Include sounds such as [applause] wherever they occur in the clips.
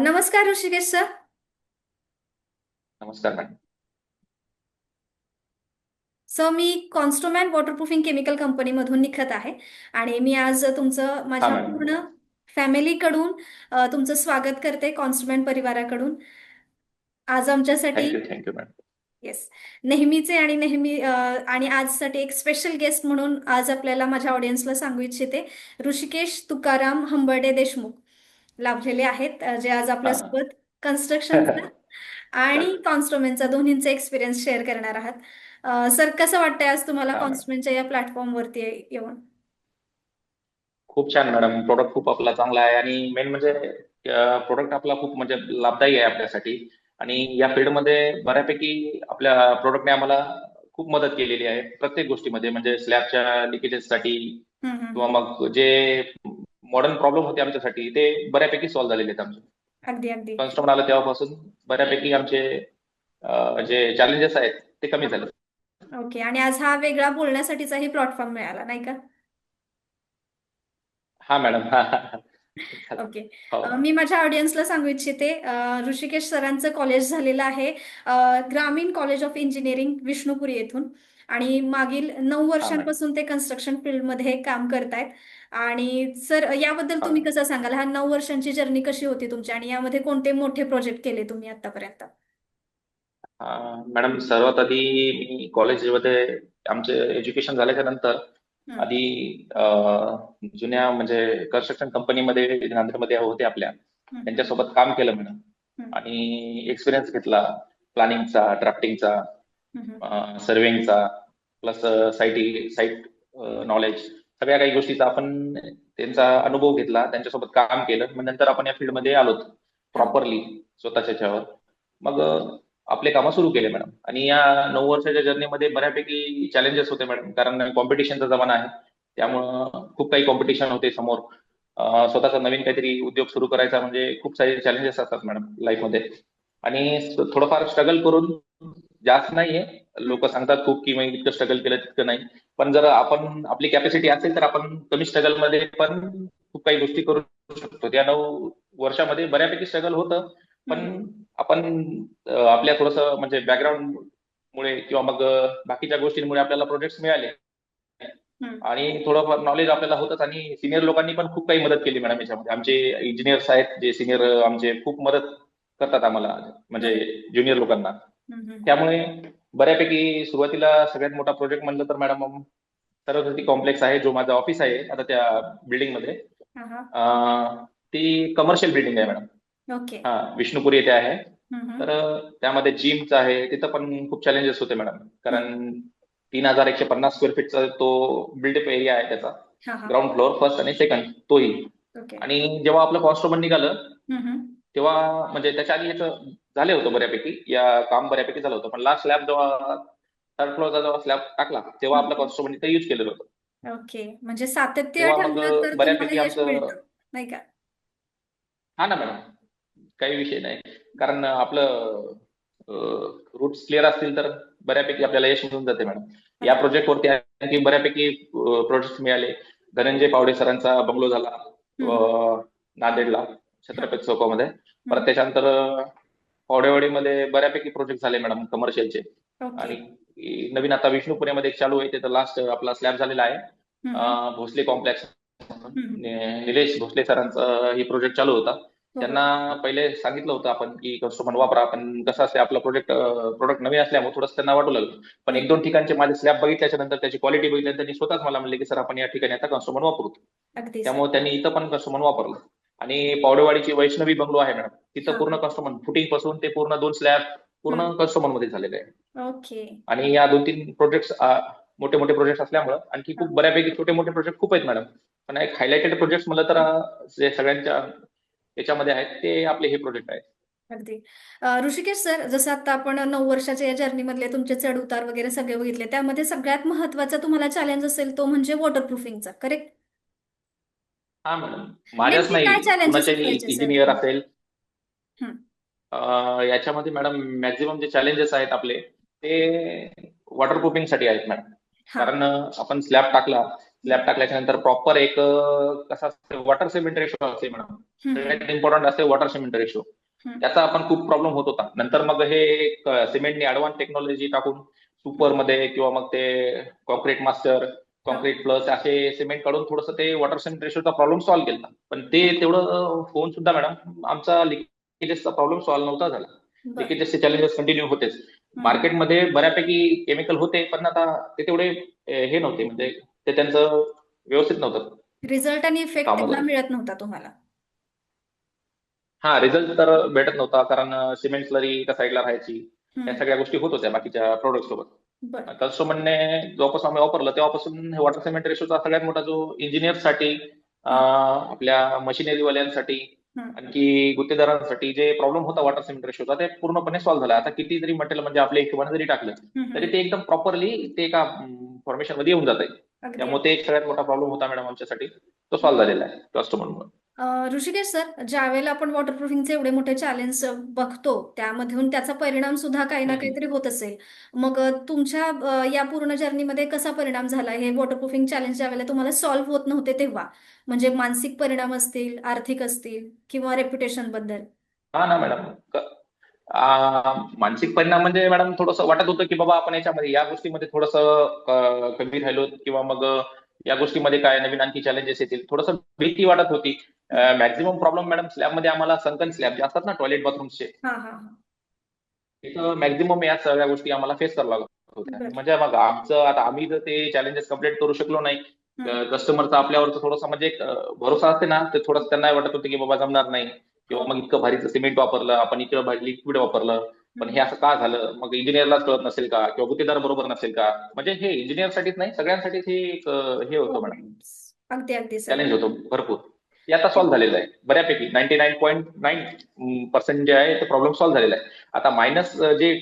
नमस्कार ऋषिकेश सर. नमस्कार madam sir मी कॉन्स्टोमॅन वॉटरप्रूफिंग केमिकल कंपनीमधून निघत आहे आणि मी आज तुमचं माझ्या मॅडम. पूर्ण फॅमिलीकडून अ, तुमचं स्वागत करते कॉन्स्टोमॅन परिवाराकडून. आज आमच्यासाठी थँक्यू थँक्यू मॅडम येस नेहमीचे आणि नेहमी अ, आणि आजसाठी एक स्पेशल गेस्ट म्हणून आज आपल्याला माझ्या ऑडियन्सला सांगू इच्छिते ऋषिकेश तुकाराम हंबर्डे देशमुख. लाभलेले आहेत जे आज आपल्यासोबत कन्स्ट्रक्शनचा [laughs] आणि कॉन्स्ट्रुमेंटचा दोन्हींचा एक्सपिरियन्स शेअर करणार आहात. सर कसं वाटतंय आज तुम्हाला. कॉन्स्ट्रुमेंटच्या या प्लॅटफॉर्मवरती येऊन? खूप छान मॅडम प्रोडक्ट खूप आपला चांगला आहे आणि मेन म्हणजे प्रोडक्ट आपला खूप म्हणजे लाभदायी आहे आपल्यासाठी. आणि या फील्डमध्ये बऱ्यापैकी आपल्या प्रोडक्टने आम्हाला खूप मदत केलेली आहे प्रत्येक गोष्टीमध्ये. म्हणजे स्लॅबच्या लिकेजेससाठी. किंवा मग जे मॉडर्न प्रॉब्लेम होते आमच्यासाठी. ते बऱ्यापैकी सॉल्व्ह झालेले आहेत आमचे. अगदी अगदी. कस्टमर आलं तेव्हापासून बऱ्यापैकी आमचे जे चॅलेंजेस आहेत ते कमी झाले. ओके आणि आज हा वेगळा बोलण्यासाठीचाही प्लॅटफॉर्म मिळाला नाही का? हा मॅडम हा ओके. हो. अ, मी माझ्या ऑडियन्सला सांगू इच्छिते ऋषिकेश सरांचं कॉलेज झालेलं आहे ग्रामीण कॉलेज ऑफ इंजिनिअरिंग विष्णुपुरी येथून. आणि मागील नऊ वर्षांपासून ते कन्स्ट्रक्शन फील्डमध्ये काम करतायत. आणि सर याबद्दल. तुम्ही कसं सांगाल? हा नऊ वर्षांची जर्नी कशी होती तुमची? आणि यामध्ये कोणते मोठे प्रोजेक्ट केले तुम्ही आतापर्यंत? मॅडम सर्वात आधी मी कॉलेजमध्ये आमचे एज्युकेशन झाल्याच्यानंतर. आधी जुन्या म्हणजे कन्स्ट्रक्शन कंपनीमध्ये नांदेडमध्ये होते आपल्या. त्यांच्यासोबत काम केलं मॅडम. आणि एक्सपिरियन्स घेतला. प्लॅनिंगचा ड्राफ्टिंगचा सर्वेचा सर्वेंगचा प्लस साईट साईट नॉलेज सगळ्या काही गोष्टीचा आपण त्यांचा अनुभव घेतला त्यांच्यासोबत काम केलं मग नंतर आपण या फील्डमध्ये आलो प्रॉपरली स्वतःच्या ह्याच्यावर मग आपले कामं सुरू केले मॅडम. आणि या नऊ वर्षाच्या जर्नीमध्ये बऱ्यापैकी चॅलेंजेस होते मॅडम कारण कॉम्पिटिशनचा जमाना आहे. त्यामुळं खूप काही कॉम्पिटिशन होते समोर. स्वतःचा नवीन काहीतरी उद्योग सुरू करायचा म्हणजे खूप सारे चॅलेंजेस असतात मॅडम लाईफमध्ये आणि थोडंफार स्ट्रगल करून जास्त नाहीये. लोक सांगतात खूप की मग इतकं स्ट्रगल केलं तितकं नाही. पण जर आपण आपली कॅपॅसिटी असेल तर आपण कमी स्ट्रगलमध्ये पण खूप काही गोष्टी करू शकतो. त्या नऊ वर्षामध्ये बऱ्यापैकी स्ट्रगल होतं. पण आपण आपल्या थोडस म्हणजे बॅकग्राऊंड मुळे किंवा मग बाकीच्या गोष्टींमुळे आपल्याला प्रोजेक्ट मिळाले. आणि थोडंफार नॉलेज आपल्याला होतच आणि सिनियर लोकांनी पण खूप काही मदत केली मॅडम याच्यामध्ये. आमचे इंजिनियर्स आहेत जे सिनियर आमचे खूप मदत करतात आम्हाला. म्हणजे ज्युनियर लोकांना. त्यामुळे बऱ्यापैकी सुरुवातीला सगळ्यात मोठा प्रोजेक्ट म्हणलं तर मॅडम सरस्वती कॉम्प्लेक्स आहे जो माझा ऑफिस आहे आता त्या बिल्डिंगमध्ये. ती कमर्शियल बिल्डिंग आहे मॅडम ओके. हा विष्णुपुरी येथे आहे. तर त्यामध्ये जिमचं आहे तिथं पण खूप चॅलेंजेस होते मॅडम कारण तीन हजार एकशे पन्नास स्क्वेअर फीटचा तो बिल्डअप एरिया आहे त्याचा. ग्राउंड फ्लोअर फर्स्ट आणि सेकंड तोही. आणि जेव्हा आपलं कॉन्स्ट्रुमेंट निघालं. तेव्हा म्हणजे त्याच्या आधी याचं झाले होतं बऱ्यापैकी. या काम बऱ्यापैकी झालं होतं. पण लास्ट स्लॅब जेव्हा थर्ड फ्लोअरचा जेव्हा स्लॅब टाकला तेव्हा आपलं कॉन्स्ट्रुमेंट इथं यूज केलेलं होतं. ओके म्हणजे सातत्य ठेवलं तर बऱ्यापैकी आमचं- नाही का? हा ना मॅडम काही विषय नाही. कारण आपलं रूट्स क्लिअर असतील तर बऱ्यापैकी आपल्याला यश मिळून जाते मॅडम या प्रोजेक्ट वरती आणखी बऱ्यापैकी प्रोजेक्ट मिळाले. धनंजय पावडे सरांचा बंगलो झाला नांदेडला. छत्रपती चौकामध्ये. परत त्याच्यानंतर अं, पावडेवाडीमध्ये बऱ्यापैकी प्रोजेक्ट झाले मॅडम कमर्शियलचे आणि नवीन आता विष्णुपुरीमध्ये एक चालू आहे ते तर लास्ट आपला स्लॅब झालेला आहे. भोसले कॉम्प्लेक्स निलेश भोसले सरांचा ही प्रोजेक्ट चालू होता. त्यांना पहिले सांगितलं होतं आपण की कस्टमर वापरा पण कसं असते आपलं प्रोजेक्ट प्रोडक्ट नवीन असल्यामुळे थोडंसं त्यांना वाटू लागलं. पण एक दोन ठिकाणचे माझे स्लॅब बघितल्याच्या नंतर त्याची क्वालिटी बघितल्यानंतर त्यांनी स्वतःच मला म्हणले की सर आपण या ठिकाणी आता कस्टमर वापरू. त्यामुळे त्यांनी इथं पण कस्टमर वापरलं. आणि पावडेवाडीची वैष्णवी बंगलो आहे मॅडम. तिथं. पूर्ण कस्टमर फुटिंगपासून ते पूर्ण दोन स्लॅब पूर्ण कस्टमरमध्ये झालेले आहे. ओके. आणि या दोन तीन प्रोजेक्ट मोठे मोठे प्रोजेक्ट असल्यामुळं आणखी खूप बऱ्यापैकी छोटे मोठे प्रोजेक्ट खूप आहेत मॅडम. पण एक हायलाइटेड प्रोजेक्ट म्हणलं तर जे सगळ्यांच्या याच्यामध्ये आहेत ते आपले हे प्रोजेक्ट आहेत. अगदी. ऋषिकेश सर जसं आता आपण नऊ वर्षाच्या या जर्नी मधले तुमचे चढ उतार वगैरे सगळे बघितले त्यामध्ये सगळ्यात महत्त्वाचा तुम्हाला चॅलेंज असेल तो म्हणजे वॉटरप्रूफिंगचा करेक्ट हा मॅडम माझ्याच नाही. काय challenges कुणाच्याही असायचे, sir? इंजिनियर असेल. अं, याच्यामध्ये मॅडम मॅक्झिमम जे चॅलेंजेस आहेत आपले ते वॉटरप्रूफिंगसाठी आहेत मॅडम हा. कारण अं, आपण स्लॅब टाकला. स्लॅब टाकल्याच्या नंतर प्रॉपर एक अं, कसा असते वॉटर सिमेंट रेशो असते मॅडम हम्म, सगळ्यात इम्पॉर्टंट असते वॉटर सिमेंट रेशो हम्म. त्याचा आपण खूप प्रॉब्लेम होत होता. नंतर मग हे सिमेंटने ऍडव्हान्स टेक्नॉलॉजी टाकून सुपरमध्ये किंवा मग ते कॉन्क्रीट मास्टर कॉन्क्रीट प्लस असे सिमेंट काढून थोडंसं ते वॉटर सिमेंट रेशोचा प्रॉब्लेम सॉल्व्ह केला पण ते तेवढं होऊन सुद्धा मॅडम आमचा लिकेजेसचा प्रॉब्लेम सॉल्व्ह नव्हता झाला. लिकेजेसचे चॅलेंजेस कंटिन्यू होतेच. मार्केटमध्ये बऱ्यापैकी केमिकल होते पण आता ते तेवढे हे नव्हते. म्हणजे ते त्यांचं व्यवस्थित नव्हतं. रिझल्ट आणि इफेक्ट. मिळत नव्हता तुम्हाला? हा रिझल्ट तर भेटत नव्हता कारण सिमेंट स्लरी त्या साईडला राहायची. या सगळ्या गोष्टी होत होत्या बाकीच्या प्रोडक्ट सोबत. बरं. कस्टमरने जेव्हापासून आम्ही वापरलं तेव्हापासून हे वॉटर सिमेंट रेशोचा सगळ्यात मोठा जो इंजिनियरसाठी आपल्या मशिनरी वाल्यांसाठी. आणखी गुत्तेदारांसाठी जे प्रॉब्लेम होता वॉटर सिमेंट रेशोचा ते पूर्णपणे सॉल्व्ह झाला. आता किती जरी मटेरियल म्हणजे आपल्या हिशोबाने जरी टाकलं तरी ते एकदम प्रॉपरली ते एका फॉर्मेशनमध्ये येऊन जात आहे अगदी. त्यामुळे ते एक सगळ्यात मोठा प्रॉब्लेम होता मॅडम आमच्यासाठी. तो सॉल्व्ह झालेला आहे कस्टमरमुळे अं, ऋषिकेश सर ज्यावेळेला आपण वॉटरप्रूफिंगचे एवढे मोठे चॅलेंज बघतो त्यामधून त्याचा परिणाम सुद्धा काही ना. काहीतरी होत असेल. मग तुमच्या या पूर्ण जर्नीमध्ये कसा परिणाम झाला? हे वॉटरप्रूफिंग चॅलेंज ज्यावेळेला तुम्हाला सॉल्व्ह होत नव्हते तेव्हा म्हणजे मानसिक परिणाम असतील आर्थिक असतील किंवा रेप्युटेशनबद्दल? हा ना मॅडम मानसिक परिणाम म्हणजे मॅडम थोडंसं वाटत होतं की बाबा आपण याच्यामध्ये या गोष्टीमध्ये थोडंसं कमी राहिलो किंवा मग या गोष्टीमध्ये काय नवीन आणखी चॅलेंजेस येतील? थोडंसं भीती वाटत होती. मॅक्झिमम प्रॉब्लेम मॅडम स्लॅबमध्ये आम्हाला संकन स्लॅब जे असतात ना टॉयलेट बाथरूमचे हा हा हा. तिथं मॅक्झिमम या सगळ्या गोष्टी आम्हाला फेस कराव्या लागत होत्या. म्हणजे मग आमचं आता आम्ही जर ते चॅलेंजेस कंप्लीट करू शकलो नाही. कस्टमरचा आपल्यावरचं थोडंसं म्हणजे भरोसा असते ना ते थोडंसं त्यांना वाटत होतं की बाबा जमणार नाही. किंवा मग इतकं भारीचं सिमेंट वापरलं आपण इतकं भारी लिक्विड वापरलं पण हे असं का झालं? मग इंजिनियरलाच कळत नसेल का? किंवा गुत्तेदार बरोबर नसेल का? म्हणजे हे इंजिनियरसाठीच नाही सगळ्यांसाठीच हे एक हे होतं मॅडम सर चॅलेंज होतं भरपूर. ते आता सॉल्व्ह झालेलं आहे. बऱ्यापैकी ninety nine point nine percent जे आहे ते प्रॉब्लेम सॉल्व्ह झालेला आहे. आता मायनस जे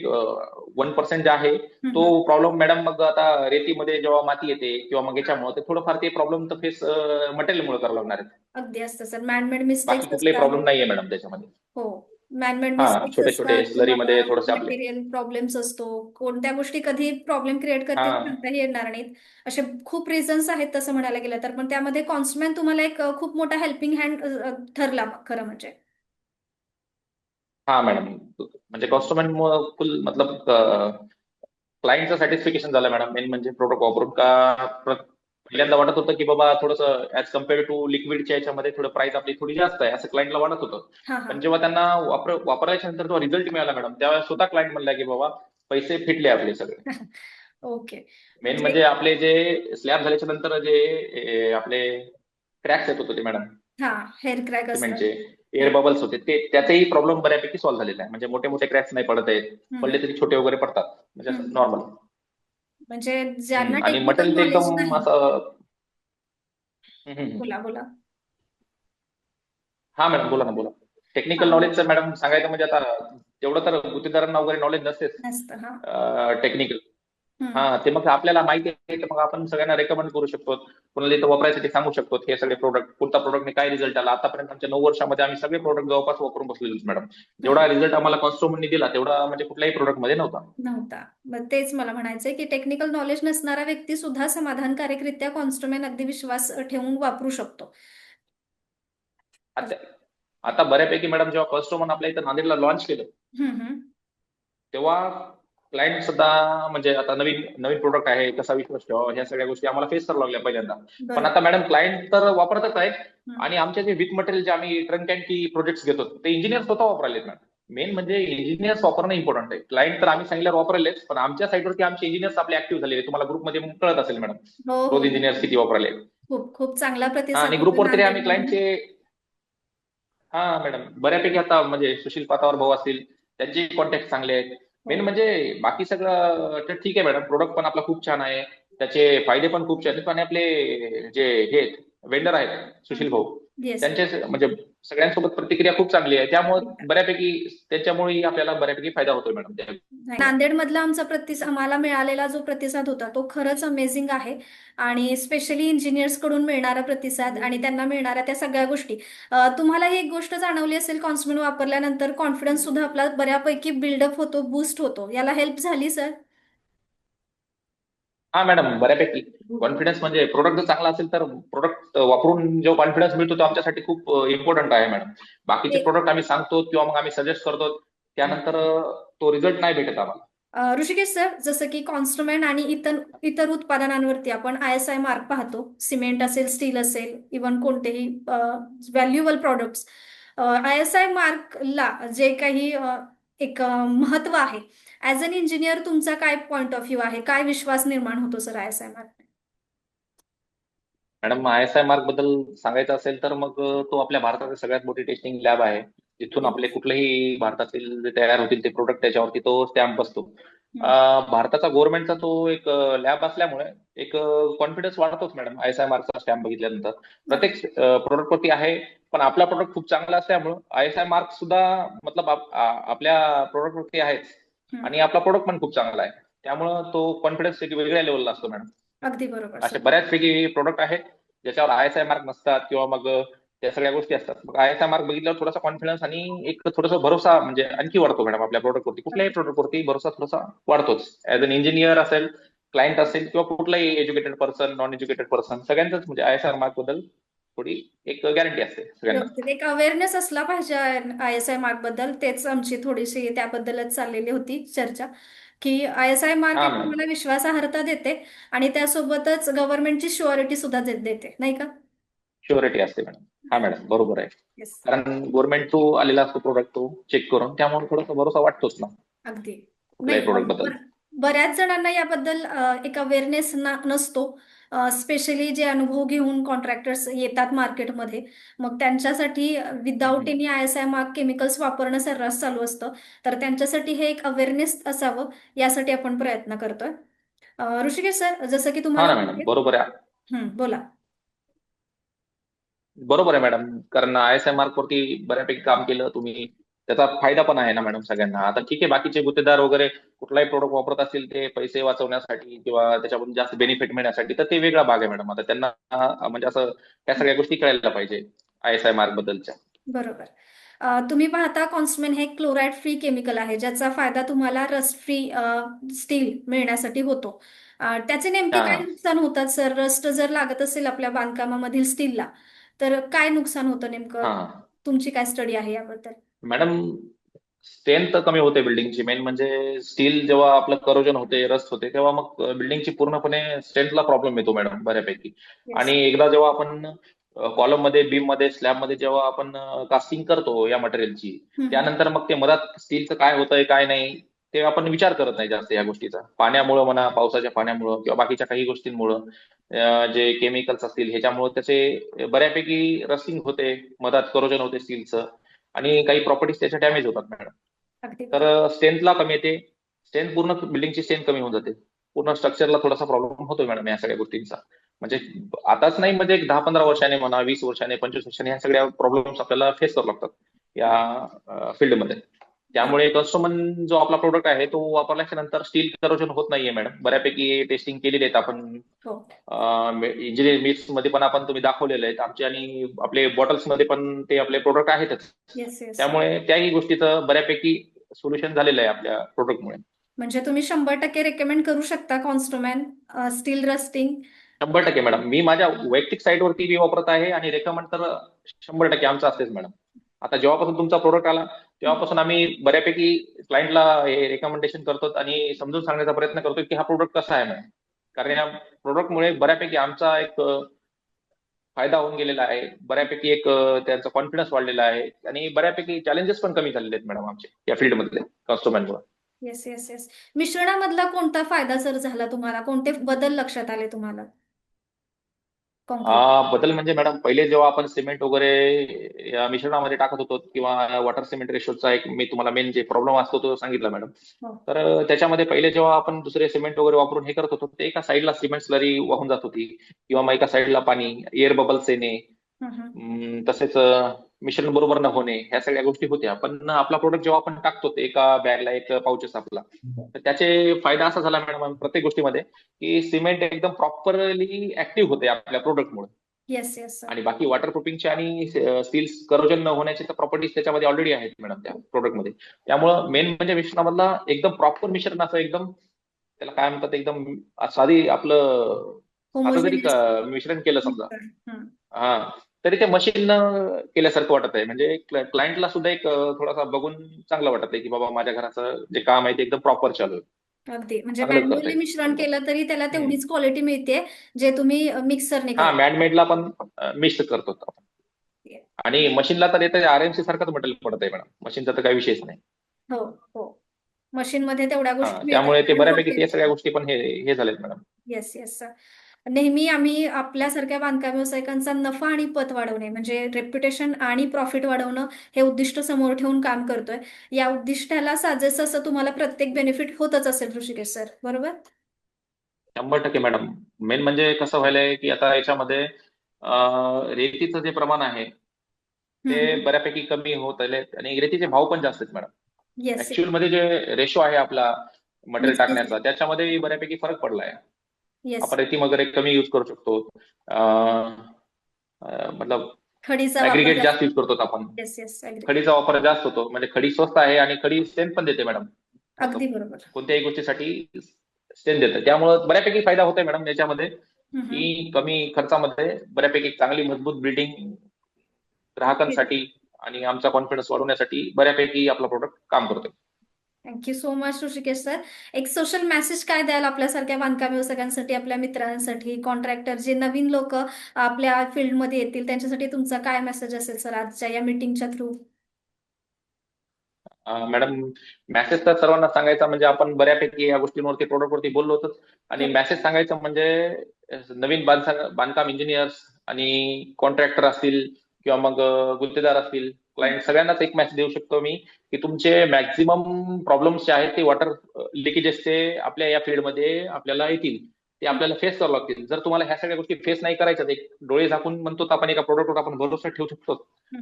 वन पर्सेंट जे आहे तो प्रॉब्लेम मॅडम मग आता रेतीमध्ये जेव्हा माती येते किंवा मग याच्यामुळे ते थोडंफार ते प्रॉब्लेम तर फेस मटेरियलमुळे करावं लागणार आहे. अगदी असतं सर मॅनमेड बाकी मिस्टेक्स कुठलाही प्रॉब्लेम नाहीये मॅडम त्याच्यामध्ये. हो. मॅनमेड हा, मिस्टेक्स असतात slurry मध्ये थोडेसे आपले- मटेरियल प्रॉब्लेम्स असतो कोणत्या गोष्टी कधी प्रॉब्लेम क्रिएट करतील हा. सांगताही येणार नाहीत. असे खूप रिझन्स आहेत तसं म्हणायला गेलं तर पण त्यामध्ये कॉन्स्टमॅन तुम्हाला एक अ, खूप मोठा हेल्पिंग हँड ठरला खरं म्हणजे. हा मॅडम. म्हणजे कस्टमर फुल मतलब क्लायंटचं सॅटिस्फिकेशन झालं मॅडम. मेन म्हणजे प्रोडक्ट वापरून का पहिल्यांदा वाटत होतं की बाबा थोडंसं ऍज कंपेअर टू लिक्विडच्या याच्यामध्ये थोडं प्राइस आपली थोडी जास्त आहे असं क्लायंटला वाटत होतं. पण जेव्हा त्यांना वापर वापरायच्या नंतर जो रिझल्ट मिळाला मॅडम तेव्हा स्वतः क्लायंट म्हणला की बाबा पैसे फिटले आपले सगळे. [laughs] ओके मेन म्हणजे आपले जे स्लॅब झाल्याच्यानंतर जे आपले क्रॅक्स येत होते मॅडम हेअर क्रॅक सिमेंटचे एअर बबल्स होते ते त्याचाही प्रॉब्लेम बऱ्यापैकी सॉल्व्ह झालेला आहे. म्हणजे मोठे मोठे क्रॅक्स नाही पडत आहेत. पडले तरी छोटे वगैरे पडतात. म्हणजे. नॉर्मल म्हणजे ज्यांना आणि टेक्निकल मटेरियल ते नॉलेज एकदम नाही. असं हम्म, हम्म. बोला बोला. हा मॅडम बोला ना बोला. टेक्निकल नॉलेजचं मॅडम सांगायचं म्हणजे आता तेवढं तर गुत्तेदारांना वगैरे नॉलेज नसतेच नसतं हा. टेक्निकल. हा ते मग आपल्याला माहिती आहे तर मग आपण सगळ्यांना रेकमेंड करू शकतो. कोणाला इथं वापरायसाठी सांगू शकतो. हे सगळे प्रोडक्ट कोणत्या प्रोडक्टने काय रिझल्ट आला? आतापर्यंत आमच्या नऊ वर्षामध्ये आम्ही सगळे प्रोडक्ट जवळपास वापरून बसलेलो मॅडम जेवढा रिझल्ट आम्हाला कस्टमरनी दिला तेवढा म्हणजे कुठल्याही प्रोडक्टमध्ये नव्हता. नव्हता. मग तेच मला म्हणायचंय की टेक्निकल नॉलेज नसणारा व्यक्ती सुद्धा समाधानकारकरित्या कॉन्स्टमेन अगदी विश्वास ठेवून वापरू शकतो. आता बऱ्यापैकी मॅडम जेव्हा कस्टमर आपल्या इथं नांदेडला लॉन्च केलं. तेव्हा क्लायंट सुद्धा म्हणजे आता नवीन नवीन प्रोडक्ट आहे कसा विश्वास ठेवा ह्या सगळ्या गोष्टी आम्हाला फेस करावं लागल्या पहिल्यांदा. पण. आता मॅडम क्लायंट तर वापरतच आहेत. हम्म. आणि आमचे जे विथ मटेरियल जे आम्ही ट्रंक अँड की प्रोजेक्ट्स घेतो ते इंजिनियर स्वतः वापरायलेत मॅडम मेन म्हणजे इंजिनियर्स वापरणं इम्पॉर्टंट आहे. क्लायंट तर आम्ही सांगितल्यावर वापरलेच पण आमच्या साईडवरती आमचे इंजिनियर्स आपले ऍक्टिव्ह झालेले तुम्हाला ग्रुपमध्ये कळत असेल मॅडम हो हो. रोज इंजिनियर्स किती वापरले खूप खूप चांगला प्रतिसाद आणि ग्रुपवर तरी आम्ही. क्लायंटचे हा मॅडम बऱ्यापैकी आता म्हणजे सुशील पातावर भाऊ असतील त्यांचे कॉन्टॅक्ट चांगले आहेत. हो. मेन म्हणजे बाकी सगळं तर ठीक आहे मॅडम प्रोडक्ट पण आपला खूप छान आहे. त्याचे फायदे पण खूप छान आहेत. आणि आपले जे हे वेंडर आहेत सुशील भाऊ Yes. त्यांचे म्हणजे सगळ्यांसोबत प्रतिक्रिया खूप चांगली आहे. त्यामुळे बऱ्यापैकी त्याच्यामुळेही आपल्याला बऱ्यापैकी फायदा होतोय मॅडम. त्या नाही, नांदेडमधला आमचा प्रतिसाद आम्हाला मिळालेला जो प्रतिसाद होता तो खरंच अमेझिंग आहे. आणि स्पेशली इंजिनियर्सकडून मिळणारा प्रतिसाद आणि त्यांना मिळणाऱ्या त्या सगळ्या गोष्टी. तुम्हाला ही एक गोष्ट जाणवली असेल कॉन्स्टमेंट वापरल्यानंतर कॉन्फिडन्स सुद्धा आपला बऱ्यापैकी बिल्डअप होतो बूस्ट होतो. याला हेल्प झाली सर हा मॅडम बऱ्यापैकी. कॉन्फिडन्स म्हणजे प्रोडक्ट जर चांगला असेल तर प्रोडक्ट वापरून जो कॉन्फिडन्स मिळतो तो आमच्यासाठी खूप इम्पॉर्टंट आहे मॅडम बाकीचे प्रोडक्ट आम्ही सांगतो किंवा मग आम्ही सजेस्ट करतो त्यानंतर तो रिझल्ट नाही भेटत आम्हाला. ऋषिकेश सर जसं की कॉन्स्ट्रुमेंट आणि इतर इतर उत्पादनांवरती आपण आय एस आय मार्क पाहतो. सिमेंट असेल स्टील असेल इवन कोणतेही valuable products I S I मार्कला जे काही एक महत्त्व आहे ॲज अन इंजिनियर तुमचा काय पॉइंट ऑफ व्ह्यू आहे? काय विश्वास निर्माण होतो sir I S I mark madam I S I मार्कबद्दल सांगायचं असेल तर मग तो आपल्या भारतातील सगळ्यात मोठी टेस्टिंग लॅब आहे. जिथून आपले कुठलेही भारतातील जे तयार होतील ते प्रोडक्ट त्याच्यावरती तो स्टॅम्प बसतो. अं, भारताचा गव्हर्नमेंटचा तो एक लॅब असल्यामुळे एक कॉन्फिडन्स वाढतोच मॅडम आय एस आय मार्कचा स्टॅम्प बघितल्यानंतर. प्रत्येक प्रोडक्ट वरती आहे पण आपला प्रोडक्ट खूप चांगला असल्यामुळे आय एस आय मार्क सुद्धा मतलब आपल्या प्रोडक्ट वरती आहेच. आणि आपला प्रोडक्ट पण खूप चांगला आहे. त्यामुळं तो कॉन्फिडन्स एक वेगळ्या लेवलला असतो मॅडम अगदी बरोबर. असे बऱ्याचपैकी प्रोडक्ट आहेत ज्याच्यावर आय एस आय मार्क नसतात किंवा मग त्या सगळ्या गोष्टी असतात. मग आय एस आय मार्क बघितल्यावर थोडासा कॉन्फिडन्स आणि एक थोडासा भरोसा म्हणजे आणखी वाढतो मॅडम आपल्या प्रोडक्ट वरती. कुठल्याही प्रोडक्ट वरती भरोसा थोडासा वाढतोच. ऍज अन इंजिनियर असेल क्लायंट असेल किंवा कुठलाही educated person non educated person सगळ्यांचंच म्हणजे आय एस आय मार्कबद्दल थोडी एक गॅरंटी असते एक अवेअरनेस असला पाहिजे आय एस आय मार्कबद्दल. तेच आमची थोडीशी त्याबद्दलच चाललेली होती चर्चा. की आय एस आय मार्क हा. तुम्हाला विश्वासार्हता देते आणि त्यासोबतच गव्हर्नमेंटची शुअरिटी सुद्धा देते. नाही का? शुअरिटी असते मॅडम. हा मॅडम. बरोबर आहे. कारण गव्हर्नमेंट थ्रू आलेला असतो प्रोडक्ट तो चेक करून त्यामुळे थोडासा भरोसा वाटतोच ना. अगदी. नाही product बद्दल. बऱ्याच जणांना याबद्दल एक अवेअरनेस नसतो. स्पेशली जे अनुभव घेऊन कॉन्ट्रॅक्टर्स येतात मार्केटमध्ये मग त्यांच्यासाठी without. Any I S I mark chemicals वापरणं सर्रास चालू असतं. तर त्यांच्यासाठी हे एक अवेअरनेस असावं यासाठी आपण प्रयत्न करतोय. ऋषिकेश सर जसं की तुम्हाला बरोबर आहे. बोला. बरोबर आहे मॅडम कारण आय एस आय मार्क वरती बऱ्यापैकी काम केलं तुम्ही. त्याचा फायदा पण आहे ना मॅडम सगळ्यांना. आता ठीक आहे बाकीचे गुत्तेदार वगैरे कुठलाही प्रोडक्ट वापरत असतील ते पैसे वाचवण्यासाठी किंवा त्याच्यामधून जास्त बेनिफिट मिळण्यासाठी तर ते वेगळा भाग आहे मॅडम. आता त्यांना म्हणजे असं त्या सगळ्या गोष्टी कळायला पाहिजे आय एस आय मार्क बद्दलच्या बरोबर. तुम्ही पाहता कॉन्स्टमेन हे क्लोराईड फ्री केमिकल आहे ज्याचा फायदा तुम्हाला रस्ट फ्री स्टील मिळण्यासाठी होतो. त्याचे नेमके. काय नुकसान होतात सर? रस्ट जर लागत असेल आपल्या बांधकामामधील स्टीलला तर काय नुकसान होतं नेमकं? तुमची काय स्टडी आहे याबद्दल? मॅडम स्ट्रेंथ कमी होते बिल्डिंगची मेन म्हणजे स्टील जेव्हा आपलं करोजन होते रस्ट होते तेव्हा मग बिल्डिंगची पूर्णपणे स्ट्रेंथला प्रॉब्लेम येतो मॅडम बऱ्यापैकी Yes. आणि एकदा जेव्हा आपण कॉलममध्ये बीममध्ये स्लॅबमध्ये जेव्हा आपण कास्टिंग करतो या मटेरियलची हम्म. त्यानंतर मग ते मधात स्टीलचं काय होतंय काय नाही ते आपण विचार करत नाही जास्त या गोष्टीचा पाण्यामुळं म्हणा पावसाच्या पाण्यामुळं किंवा बाकीच्या काही गोष्टींमुळं अं, जे केमिकल्स असतील ह्याच्यामुळं त्याचे बऱ्यापैकी रस्टिंग होते मधात करोजन होते स्टीलचं आणि काही प्रॉपर्टीज त्याच्या डॅमेज होतात मॅडम तर स्ट्रेंथला कमी येते. स्ट्रेंथ पूर्ण बिल्डिंगची स्ट्रेंथ कमी होऊन जाते. पूर्ण स्ट्रक्चरला थोडासा प्रॉब्लेम होतोय मॅडम या सगळ्या गोष्टींचा. म्हणजे आताच नाही म्हणजे दहा पंधरा वर्षाने म्हणा वीस वर्षाने पंचवीस वर्षाने ह्या सगळ्या प्रॉब्लेम्स आपल्याला फेस करावं लागतात या फील्डमध्ये त्यामुळे कस्टमन जो आपला प्रोडक्ट आहे तो वापरल्याच्या नंतर स्टील करोजन होत नाहीये मॅडम बऱ्यापैकी टेस्टिंग केलेली आहेत आपण. हो. इंजिनिअरिंग मिक्समध्ये पण आपण तुम्ही दाखवलेले आहेत. आमचे आणि आपले बॉटल्समध्ये पण ते आपले प्रोडक्ट आहेतच. त्यामुळे त्याही गोष्टीचं बऱ्यापैकी सोल्युशन झालेलं आहे आपल्या प्रोडक्टमुळे म्हणजे तुम्ही शंभर टक्के रेकमेंड करू शकता कॉन्स्ट्रोमॅन स्टील रस्टिंग शंभर टक्के मॅडम मी माझ्या वैयक्तिक साईटवरती मी वापरत आहे आणि रेकमेंड तर शंभर टक्के आमचं असतेच मॅडम आता जेव्हापासून तुमचा प्रोडक्ट आला तेव्हापासून आम्ही बऱ्यापैकी क्लायंटला हे रेकमेंडेशन करतो आणि समजून सांगण्याचा प्रयत्न करतो की हा प्रोडक्ट कसा आहे मॅडम कारण या प्रोडक्टमुळे बऱ्यापैकी आमचा एक फायदा होऊन गेलेला आहे. बऱ्यापैकी एक त्यांचा कॉन्फिडन्स वाढलेला आहे. आणि बऱ्यापैकी चॅलेंजेस पण कमी झालेले आहेत मॅडम आमचे या फील्डमधले कस्टमरमुळे येस येस येस मिश्रणामधला कोणता फायदा सर झाला तुम्हाला? कोणते बदल लक्षात आले तुम्हाला? आ, बदल म्हणजे मॅडम पहिले जेव्हा आपण सिमेंट वगैरे या मिश्रणामध्ये टाकत होतो किंवा वॉटर सिमेंट रेशोचा एक मी तुम्हाला मेन जे प्रॉब्लेम असतो तो सांगितला मॅडम. हो. तर त्याच्यामध्ये पहिले जेव्हा आपण दुसरे सिमेंट वगैरे वापरून हे करत होतो ते एका साईडला सिमेंट स्लरी वाहून जात होती किंवा मग एका साईडला पाणी एअर बबल्स येणे. हम्म, तसेच मिश्रण बरोबर न होणे ह्या सगळ्या गोष्टी होत्या. पण आपला प्रोडक्ट जेव्हा आपण टाकतो ते एका बॅगला एक पाऊचेस आपला. तर त्याचे फायदा असा झाला मॅडम प्रत्येक गोष्टीमध्ये की सिमेंट एकदम प्रॉपरली ऍक्टिव्ह होते आपल्या प्रोडक्टमुळे येस येस सर आणि बाकी वॉटर प्रुफिंगचे आणि स्टील करोजन न होण्याचे तर प्रॉपर्टीज त्याच्यामध्ये ऑलरेडी आहेत मॅडम त्या प्रोडक्टमध्ये त्यामुळं मेन म्हणजे मिश्रणामधला एकदम प्रॉपर मिश्रण असं एकदम त्याला काय म्हणतात एकदम साधी आपलं साधं जरी मिश्रण केलं समजा. हं. तरी ते मशीन केल्यासारखं वाटत आहे. म्हणजे क्लायंटला सुद्धा एक थोडासा बघून चांगलं वाटत आहे की बाबा माझ्या घराचं जे काम आहे ते एकदम प्रॉपर चालू आहे. अगदी. म्हणजे मॅन्युअली मिश्रण केलं तरी त्याला. तेवढीच क्वालिटी मिळते जे तुम्ही मिक्सरने हा मॅनमेडला पण मिक्स करतो आणि मशीनला तर येतं आरएमसी सारखंच मटेरियल पडत आहे मॅडम मशीनचा तर काही विषयच नाही. हो हो. मशीन मध्ये तेवढ्या गोष्टी त्यामुळे ते बऱ्यापैकी सगळ्या गोष्टी पण हे झालेत मॅडम येस येस नेहमी आम्ही आपल्यासारख्या बांधकाम व्यावसायिकांचा नफा आणि पत वाढवणे म्हणजे रेप्युटेशन आणि प्रॉफिट वाढवणं हे उद्दिष्ट समोर ठेवून काम करतोय. या उद्दिष्टाला साजेसं असं तुम्हाला प्रत्येक बेनिफिट होतच असेल ऋषिकेश सर बरोबर? शंभर टक्के मॅडम. मेन म्हणजे कसं व्हायलंय की आता याच्यामध्ये रेतीचं जे प्रमाण आहे ते. बऱ्यापैकी कमी होत आले आणि रेतीचे भाव पण जास्त आहेत मॅडम. ऍक्च्युअलमध्ये जे रेशो आहे आपला मटेरियल टाकण्याचा त्याच्यामध्ये बऱ्यापैकी फरक पडलाय. आपण रेती वगैरे कमी युज करू शकतो. मतलब ऍग्रिगेट जास्त युज करतो आपण. खडीचा वापर जास्त होतो. म्हणजे खडी स्वस्त आहे आणि खडी स्ट्रेंथ पण देते मॅडम अगदी बरोबर. कोणत्याही गोष्टीसाठी स्ट्रेंथ देतं. त्यामुळं बऱ्यापैकी फायदा होतोय मॅडम याच्यामध्ये. की कमी खर्चामध्ये बऱ्यापैकी चांगली मजबूत बिल्डिंग ग्राहकांसाठी आणि आमचा कॉन्फिडन्स वाढवण्यासाठी बऱ्यापैकी आपला प्रोडक्ट काम करतोय. Thank you so much Rishikesh sir एक सोशल मेसेज काय द्याल आपल्यासारख्या बांधकाम व्यावसायिकांसाठी आपल्या मित्रांसाठी कॉन्ट्रॅक्टर जे नवीन लोक आपल्या फील्डमध्ये येतील त्यांच्यासाठी तुमचा काय मेसेज असेल सर आजच्या या मीटिंगच्या थ्रू मॅडम मेसेज तर सर्वांना सांगायचा म्हणजे आपण बऱ्यापैकी या गोष्टींवरती प्रोडक्टवरती बोललो होतो आणि हो. मेसेज सांगायचं म्हणजे नवीन बांधकाम इंजिनियर्स आणि कॉन्ट्रॅक्टर असतील किंवा मग गुत्तेदार असतील क्लायंट सगळ्यांनाच एक मेसेज देऊ शकतो मी की तुमचे मॅक्झिमम प्रॉब्लेम्स जे आहेत ते वॉटर लिकेजेसचे आपल्या या फील्डमध्ये आपल्याला येतील. ते आपल्याला फेस करावं लागतील. जर तुम्हाला ह्या सगळ्या गोष्टी फेस नाही करायच्यात एक डोळे झाकून म्हणतो तर आपण एका प्रोडक्टवर आपण भरोसा ठेवू शकतो.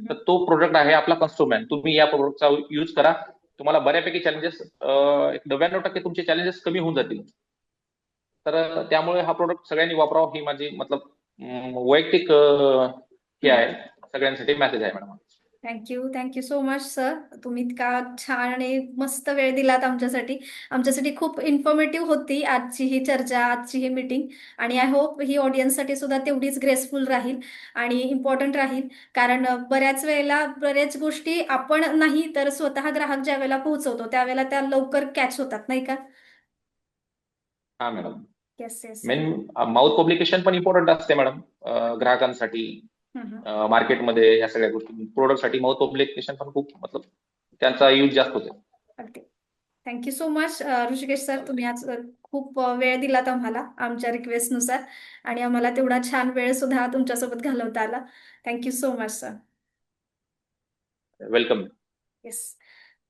तर तो प्रोडक्ट आहे आपला कन्स्ट्रुमॅन तुम्ही या प्रोडक्टचा यूज करा. तुम्हाला बऱ्यापैकी चॅलेंजेस एक नव्याण्णव टक्के तुमचे चॅलेंजेस कमी होऊन जातील. तर त्यामुळे हा प्रोडक्ट सगळ्यांनी वापरावा. ही माझी मतलब वैयक्तिक हे आहे. सगळ्यांसाठी मेसेज आहे madam thank you thank you so much sir तुम्ही इतका छान आणि मस्त वेळ दिलात आमच्यासाठी. आमच्यासाठी खूप इन्फॉर्मेटिव्ह होती आजची ही चर्चा आजची ही मीटिंग आणि आय होप ही ऑडियन्ससाठी सुद्धा तेवढीच ग्रेसफुल राहील आणि इम्पॉर्टंट राहील. कारण बऱ्याच वेळेला बऱ्याच गोष्टी आपण नाही तर स्वतः ग्राहक ज्या वेळेला पोहोचवतो त्यावेळेला त्या लवकर कॅच होतात नाही का? हा madam yes yes main mouth publication पण इम्पॉर्टंट असते मॅडम ग्राहकांसाठी. मार्केटमध्ये या सगळ्या गोष्टी प्रोडक्टसाठी माउथ पब्लिकेशन पण खूप मतलब त्यांचा यूज जास्त होतो अगदी. Thank you so much Rishikesh sir तुम्ही आज खूप वेळ दिलात आम्हाला आमच्या रिक्वेस्टनुसार आणि आम्हाला तेवढा छान वेळ सुद्धा तुमच्यासोबत घालवता आला. Thank you so much sir welcome yes